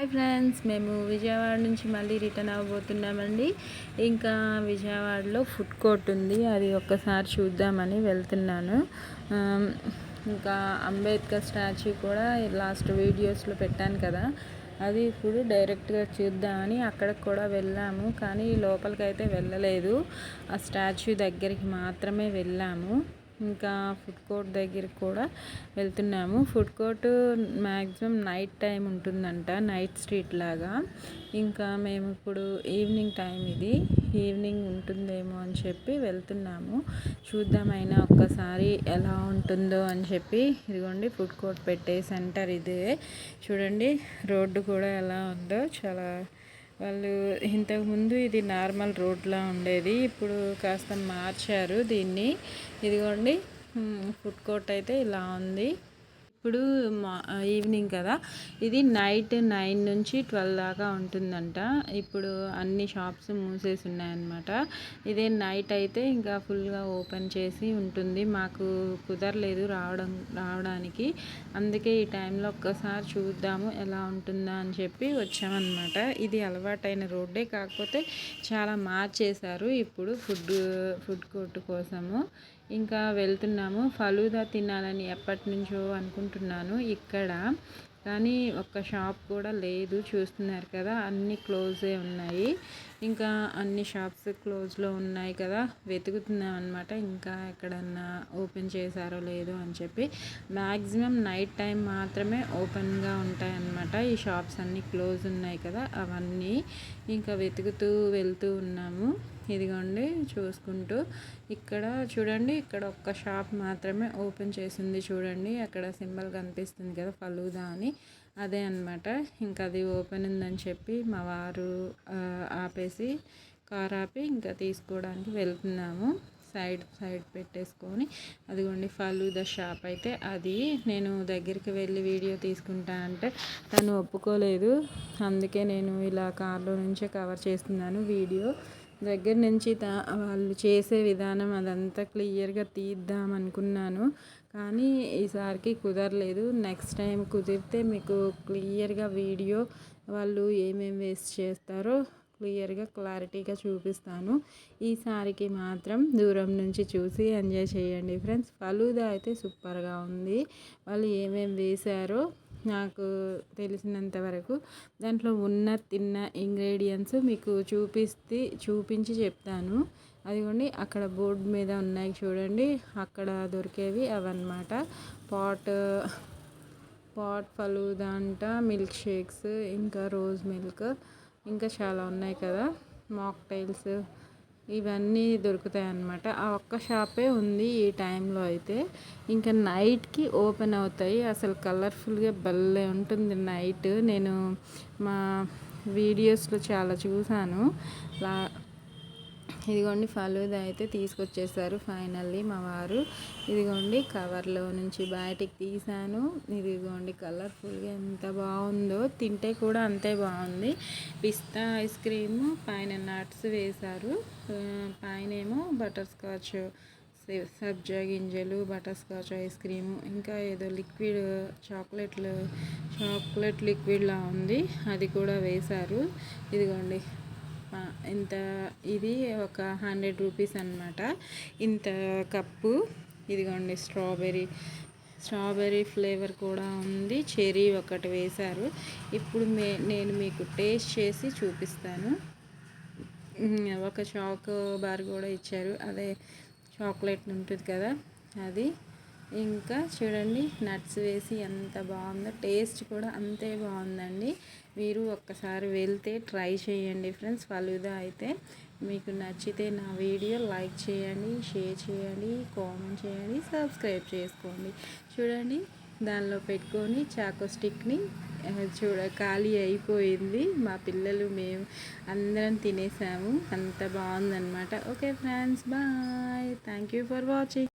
Hi friends మేము విజయవాడ నుంచి మళ్ళీ రిటర్న్ అవ్వబోతున్నామండి ఇంకా విజయవాడలో ఫుడ్ కోర్ట్ ఉంది. అది ఒక్కసారి చూద్దామని వెళ్తున్నాను. ఇంకా అంబేద్కర్ స్టాచ్యూ కూడా లాస్ట్ వీడియోస్లో పెట్టాను కదా. అది ఇప్పుడు డైరెక్ట్గా చూద్దామని అక్కడికి కూడా వెళ్ళాము. కానీ లోపలికి అయితే వెళ్ళలేదు. ఆ స్టాచ్యూ దగ్గరికి మాత్రమే వెళ్ళాము. ఇంకా ఫుడ్ కోర్ట్ దగ్గరికి కూడా వెళ్తున్నాము. Food court maximum night time ఉంటుందంట నైట్ స్ట్రీట్ లాగా. ఇంకా మేము ఇప్పుడు ఈవినింగ్ టైం ఇది ఈవినింగ్ ఉంటుందేమో అని చెప్పి వెళ్తున్నాము. చూద్దామైనా ఒక్కసారి ఎలా ఉంటుందో అని చెప్పి. ఇదిగోండి ఫుడ్ కోర్ట్ పెట్టే సెంటర్ ఇదే. చూడండి రోడ్డు కూడా ఎలా ఉందో చాలా వాళ్ళు ఇంతకుముందు ఇది నార్మల్ రోడ్లా ఉండేది. ఇప్పుడు కాస్త మార్చారు దీన్ని. ఇదిగోండి. ఫుడ్ కోర్ట్ అయితే ఇలా ఉంది. ఇప్పుడు మా ఈవినింగ్ కదా. ఇది నైట్ నైన్ నుంచి ట్వెల్వ్ దాకా ఉంటుందంట. ఇప్పుడు అన్ని షాప్స్ మూసేసి ఉన్నాయన్నమాట. ఇదే నైట్ అయితే ఇంకా ఫుల్గా ఓపెన్ చేసి ఉంటుంది. మాకు కుదరలేదు రావడం రావడానికి. అందుకే ఈ టైంలో ఒక్కసారి చూద్దాము ఎలా ఉంటుందా అని చెప్పి వచ్చామన్నమాట. ఇది అలవాటైన రోడ్డే కాకపోతే చాలా మార్చేశారు ఇప్పుడు ఫుడ్ ఫుడ్ కోర్టు కోసము. ఇంకా వెళ్తున్నాము. ఫలూదా తినాలని ఎప్పటి నుంచో అనుకుంటున్నాను ఇక్కడ. కానీ ఒక్క షాప్ కూడా లేదు. చూస్తున్నారు కదా అన్నీ క్లోజే ఉన్నాయి. ఇంకా అన్ని షాప్స్ క్లోజ్లో ఉన్నాయి కదా. వెతుకుతున్నాం అనమాట ఇంకా ఎక్కడన్నా ఓపెన్ చేశారో లేదో అని చెప్పి. మ్యాక్సిమం నైట్ టైం మాత్రమే ఓపెన్గా ఉంటాయన్నమాట ఈ షాప్స్ అన్నీ క్లోజ్ ఉన్నాయి కదా అవన్నీ. ఇంకా వెతుకుతూ వెళ్తూ ఉన్నాము. ఇదిగోండి చూసుకుంటూ ఇక్కడ చూడండి ఇక్కడ ఒక్క షాప్ మాత్రమే ఓపెన్ చేసింది చూడండి. అక్కడ సింబల్ కనిపిస్తుంది కదా ఫలూదా అని. అదే అనమాట ఇంకా అది ఓపెన్ ఉందని చెప్పి మా వారు ఆపేసి కార్ ఆపి ఇంకా తీసుకోవడానికి వెళ్తున్నాము. సైడ్ సైడ్ పెట్టేసుకొని. అదిగోండి ఫలూదా షాప్ అయితే అది. నేను దగ్గరికి వెళ్ళి వీడియో తీసుకుంటానంటే తను ఒప్పుకోలేదు. అందుకే నేను ఇలా కార్లో నుంచే కవర్ చేస్తున్నాను వీడియో. దగ్గర నుంచి వాళ్ళు చేసే విధానం అదంతా క్లియర్గా తీద్దాం అనుకున్నాను. కానీ ఈసారికి కుదరలేదు. నెక్స్ట్ టైం కుదిరితే మీకు క్లియర్గా వీడియో వాళ్ళు ఏమేమి వేస్ట్ చేస్తారో క్లియర్గా క్లారిటీగా చూపిస్తాను. ఈసారికి మాత్రం దూరం నుంచి చూసి ఎంజాయ్ చేయండి ఫ్రెండ్స్. ఫలూదా అయితే సూపర్గా ఉంది. వాళ్ళు ఏమేమి వేశారో నాకు తెలిసినంత వరకు దాంట్లో ఉన్న తిన్న ఇంగ్రీడియంట్స్ మీకు చూపిస్తే చూపించి చెప్తాను. అదిగోండి అక్కడ బోర్డు మీద ఉన్నాయి చూడండి. అక్కడ దొరికేవి అవన్నమాట. పాట్ పాట్ ఫలూదా అంట మిల్క్ షేక్స్ ఇంకా రోజ్ మిల్క్ ఇంకా చాలా ఉన్నాయి కదా. మాక్టైల్స్ ఇవన్నీ దొరుకుతాయి అన్నమాట ఆ ఒక్క షాపే ఉంది ఈ టైంలో అయితే. ఇంకా నైట్కి ఓపెన్ అవుతాయి. అసలు కలర్ఫుల్గా భలే ఉంటుంది నైట్. నేను మా వీడియోస్లో చాలా చూశాను లా ఇదిగోండి ఫలూదా అయితే తీసుకొచ్చేసారు ఫైనల్లీ మా వారు. ఇదిగోండి కవర్లో నుంచి బయటికి తీసాను ఇదిగోండి కలర్ఫుల్గా ఎంత బాగుందో. తింటే కూడా అంతే బాగుంది. పిస్తా ఐస్ క్రీమ్ పైన నట్స్ వేశారు. పైన ఏమో బటర్ స్కాచ్ సబ్జా గింజలు బటర్ స్కాచ్ ఐస్ క్రీమ్ ఇంకా ఏదో లిక్విడ్ చాక్లెట్లు చాక్లెట్ లిక్విడ్లా ఉంది. అది కూడా వేశారు. ఇదిగోండి ఇంత ఇది ఒక హండ్రెడ్ రూపీస్ అనమాట ఇంత కప్పు ఇదిగోండి స్ట్రాబెర్రీ. స్ట్రాబెర్రీ ఫ్లేవర్ కూడా ఉంది. చెరీ ఒకటి వేశారు. ఇప్పుడు మే నేను మీకు టేస్ట్ చేసి చూపిస్తాను. ఒక చాక్ బార్ కూడా ఇచ్చారు. అదే చాక్లెట్ ఉంటుంది కదా అది. ఇంకా చూడండి నట్స్ వేసి ఎంత బాగుందో టేస్ట్ కూడా అంతే బాగుందండి. మీరు ఒక్కసారి వెళ్తే ట్రై చేయండి ఫ్రెండ్స్ ఫలుదా అయితే మీకు నచ్చితే నా వీడియో లైక్ చేయండి షేర్ చేయండి కామెంట్ చేయండి సబ్స్క్రైబ్ చేసుకోండి. చూడండి దానిలో పెట్టుకొని చాకో స్టిక్ని చూడ ఖాళీ అయిపోయింది. మా పిల్లలు మేము అందరం తినేసాము. అంత బాగుందన్నమాట. Okay friends bye. Thank you for watching.